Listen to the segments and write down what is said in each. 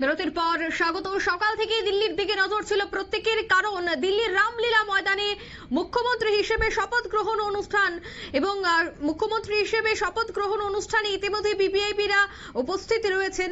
বিরতির পর স্বাগত। সকাল থেকে দিল্লির দিকে নজর ছিল প্রত্যেকের, কারণ দিল্লির রামলীলা ময়দানে মুখ্যমন্ত্রী হিসেবে শপথ গ্রহণ অনুষ্ঠান এবং মুখ্যমন্ত্রী হিসেবে শপথ গ্রহণ অনুষ্ঠানে ইতিমধ্যে বিপিআইপিরা উপস্থিত রয়েছেন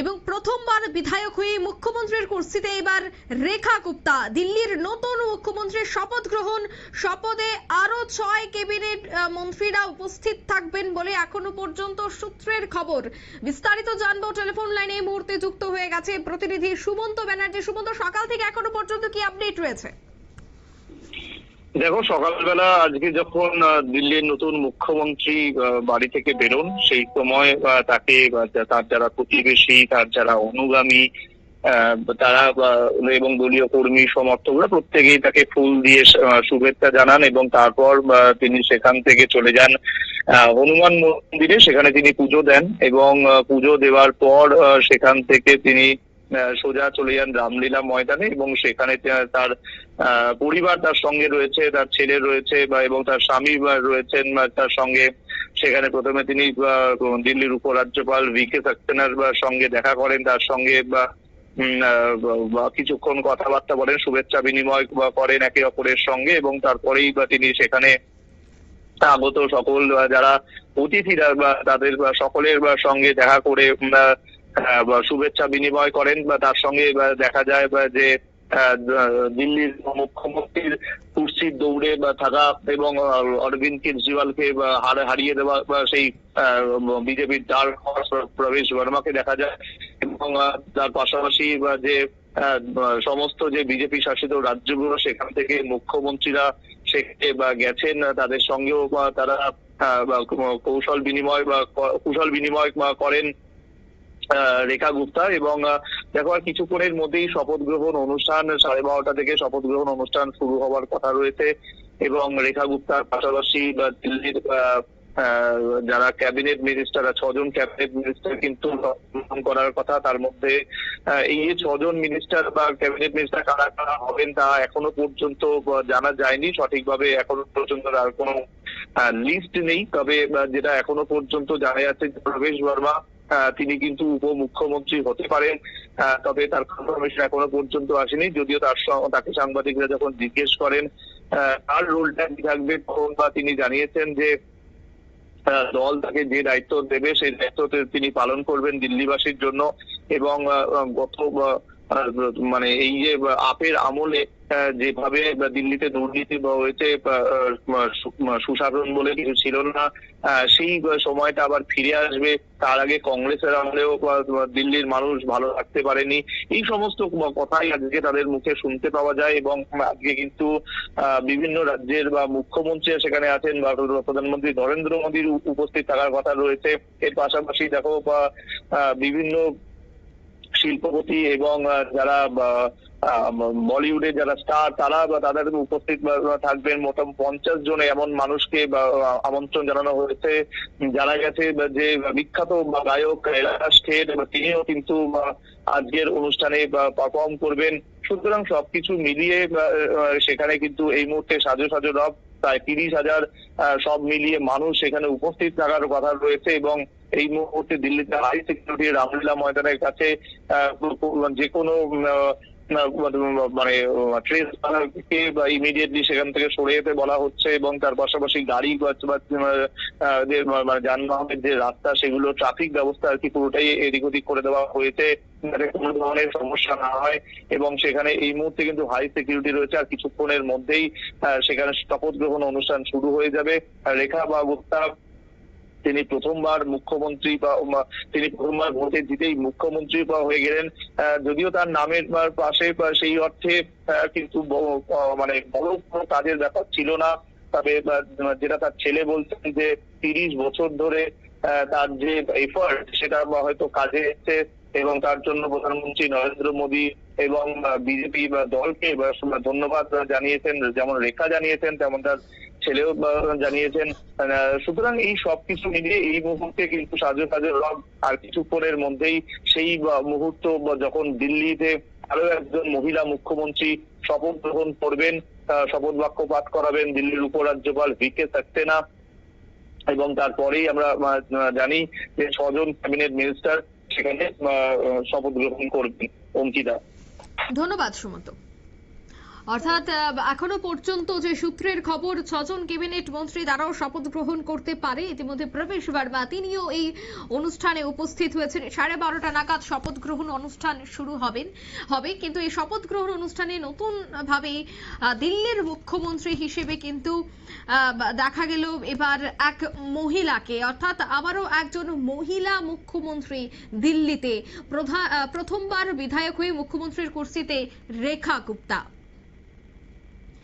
এবং প্রথমবার বিধায়ক হয়ে মুখ্যমন্ত্রীর কুর্সিতে এবার রেখা গুপ্তা। দিল্লির নতুন মুখ্যমন্ত্রীর শপথ গ্রহণ শপথে আরও ছয় ক্যাবিনেট মন্ত্রীরা উপস্থিত থাকবেন বলে এখনও পর্যন্ত সূত্রের খবর। বিস্তারিত জানব টেলিফোন লাইনে এই মুহূর্তে যুক্ত হয়ে গেছে। প্রতিনিধি সুমন্ত ব্যানার্জি, সুমন্ত, সকাল থেকে এখনও পর্যন্ত কি আপডেট রয়েছে? দেখো, সকালবেলা আজকে যখন দিল্লির নতুন মুখ্যমন্ত্রী বাড়ি থেকে বেরোন, সেই সময় তাকে তার যারা প্রতিবেশী, তার যারা অনুগামী তারা এবং দলীয় কর্মী সমর্থকরা প্রত্যেকেই তাকে ফুল দিয়ে শুভেচ্ছা জানান এবং তারপর তিনি সেখান থেকে চলে যান। হনুমান মন্দিরে সেখানে তিনি পুজো দেন এবং পুজো দেওয়ার পর সেখান থেকে তিনি সোজা চলে যান রামলীলা ময়দানে এবং সেখানে তার পরিবার তার সঙ্গে রয়েছে, তার ছেলে রয়েছে বা, এবং তার স্বামী রয়েছেন তার সঙ্গে। সেখানে প্রথমে তিনি দিল্লির উপরাজ্যপাল ভি কে সাক্সেনার সঙ্গে দেখা করেন, তার সঙ্গে বা কিছুক্ষণ কথাবার্তা বলেন, শুভেচ্ছা বিনিময় করেন একে অপরের সঙ্গে এবং তারপরেই বা তিনি সেখানে আগত সকল যারা অতিথিরা বা তাদের সকলের সঙ্গে দেখা করে শুভেচ্ছা বিনিময় করেন বা তার সঙ্গে দেখা যায় বা যে দিল্লির মুখ্যমন্ত্রীর কুর্সির দৌড়ে বা থাকা এবং অরবিন্দ কেজরিওয়ালকে হার- হারিয়ে দেওয়া বা সেই বিজেপির হর্স প্রবেশ বর্মাকে দেখা যায়। এবং তার পাশাপাশি যে সমস্ত যে বিজেপি শাসিত রাজ্যগুলো সেখান থেকে মুখ্যমন্ত্রীরা সেখানে বা গেছেন তাদের সঙ্গেও বা তারা কৌশল বিনিময় বা কুশল বিনিময় করেন রেখা গুপ্তা। এবং দেখো আর কিছুক্ষণের মধ্যেই শপথ গ্রহণ অনুষ্ঠান সাড়ে বারোটা থেকে শপথ গ্রহণ অনুষ্ঠান শুরু হওয়ার কথা রয়েছে। এবং রেখা গুপ্তার পাশাপাশি দিল্লির আহ, যারা ক্যাবিনেট মিনিস্টার ছজন ক্যাবিনেট মিনিস্টার কিন্তু করার কথা, তার মধ্যে এই যে ছজন মিনিস্টার বা ক্যাবিনেট মিনিস্টার কারা কারা হবেন তা এখনও পর্যন্ত জানা যায়নি। সঠিকভাবে এখনও পর্যন্ত আর কোনো লিস্ট নেই। তবে যেটা এখনও পর্যন্ত জানা যাচ্ছে প্রবেশ বর্মা তিনি কিন্তু উপমুখ্যমন্ত্রী হতে পারেন। তবে তার কনফার্মেশন এখনও পর্যন্ত আসেনি। যদিও তার তাকে সাংবাদিকরা যখন জিজ্ঞেস করেন তার রোলটা কি থাকবে তখন বা তিনি জানিয়েছেন যে দল তাকে যে দায়িত্ব দেবে সেই দায়িত্ব তিনি পালন করবেন দিল্লিবাসীর জন্য এবং গত মানে এই যে আপের আমলে যেভাবে দিল্লিতে দুর্নীতি হয়েছে সুশাসন বলে কিছু ছিল না সেই সময়টা আবার ফিরে আসবে। তার আগে কংগ্রেসের আমলেও দিল্লির মানুষ ভালো থাকতে পারেনি। এই সমস্ত কথাই আজকে তাদের মুখে শুনতে পাওয়া যায় এবং আজকে কিন্তু বিভিন্ন রাজ্যের বা মুখ্যমন্ত্রী সেখানে আছেন বা প্রধানমন্ত্রী নরেন্দ্র মোদীর উপস্থিত থাকার কথা রয়েছে। এর পাশাপাশি দেখো বিভিন্ন শিল্পপতি এবং যারা বলিউডে যারা স্টার, তারা বা তাদের উপস্থিত থাকবেন মোটামুটি পঞ্চাশ জন এমন মানুষকে আমন্ত্রণ জানানো হয়েছে। জানা গেছে যে বিখ্যাত গায়ক কৈলাস খের তিনিও কিন্তু আজকের অনুষ্ঠানে পারফর্ম করবেন। সুতরাং সবকিছু মিলিয়ে সেখানে কিন্তু এই মুহূর্তে সাজো সাজো রব। প্রায় তিরিশ হাজার সব মিলিয়ে মানুষ সেখানে উপস্থিত থাকার কথা রয়েছে এবং এই মুহূর্তে দিল্লিতে হাই সিকিউরিটি রামলীলা ময়দানের কাছে যে কোনো মানে ট্রেস কে ইমিডিয়েটলি সেখান থেকে সরে যেতে বলা হচ্ছে এবং তার পাশাপাশি গাড়ি মানে যানবাহনের যে রাস্তা, সেগুলো ট্রাফিক ব্যবস্থা আর কি পুরোটাই এদিক ওদিক করে দেওয়া হয়েছে। যাতে কোনো ধরনের সমস্যা না হয় এবং সেখানে এই মুহূর্তে কিন্তু হাই সিকিউরিটি রয়েছে আর কিছুক্ষণের মধ্যেই সেখানে শপথ গ্রহণ অনুষ্ঠান শুরু হয়ে যাবে। রেখা বা গুপ্তা তিনি প্রথমবার মুখ্যমন্ত্রী বা তিনি প্রথমবার ভোটে জিতেই মুখ্যমন্ত্রী হয়ে গেলেন। যদিও তার নামের পাশে সেই অর্থে কিন্তু মানে বড় কোনো কাজের ব্যাপার ছিল না। তবে যেটা তার ছেলে বলছেন যে, তিরিশ বছর ধরে তার যে এফার্ট সেটা হয়তো কাজে এসছে। এবং তার জন্য প্রধানমন্ত্রী নরেন্দ্র মোদী এবং বিজেপি দলকে ধন্যবাদ জানিয়েছেন, যেমন রেখা জানিয়েছেন, তেমন তার ছেলেও জানিয়েছেন। সুতরাং এই সবকিছু মিলিয়ে এই মুহূর্তে কিন্তু সাজো সাজো রব আর কিছুক্ষণের মধ্যেই সেই মুহূর্ত যখন দিল্লিতে আরও একজন মহিলা মুখ্যমন্ত্রী শপথ গ্রহণ করবেন শপথ বাক্য পাঠ করাবেন দিল্লির উপরাজ্যপাল ভি কে সাক্সেনা। এবং তারপরেই আমরা জানি যে ছজন ক্যাবিনেট মিনিস্টার সেখানে শপথ গ্রহণ করবেন অঙ্কিতা। ধন্যবাদ সুমন্ত। অর্থাৎ এখনও পর্যন্ত যে সূত্রের খবর, ছজন ক্যাবিনেট মন্ত্রী তারাও শপথ গ্রহণ করতে পারে। ইতিমধ্যে প্রবেশ বার্মা, তিনিও এই অনুষ্ঠানে উপস্থিত হয়েছেন। সাড়ে বারোটা নাগাদ শপথ গ্রহণ অনুষ্ঠান শুরু হবেন, হবে। কিন্তু এই শপথ গ্রহণ অনুষ্ঠানে নতুন ভাবে দিল্লির মুখ্যমন্ত্রী হিসেবে কিন্তু দেখা গেল এবার এক মহিলাকে। অর্থাৎ আবারও একজন মহিলা মুখ্যমন্ত্রী দিল্লিতে। প্রথমবার বিধায়ক হয়ে মুখ্যমন্ত্রীর কুর্সিতে রেখা গুপ্তা।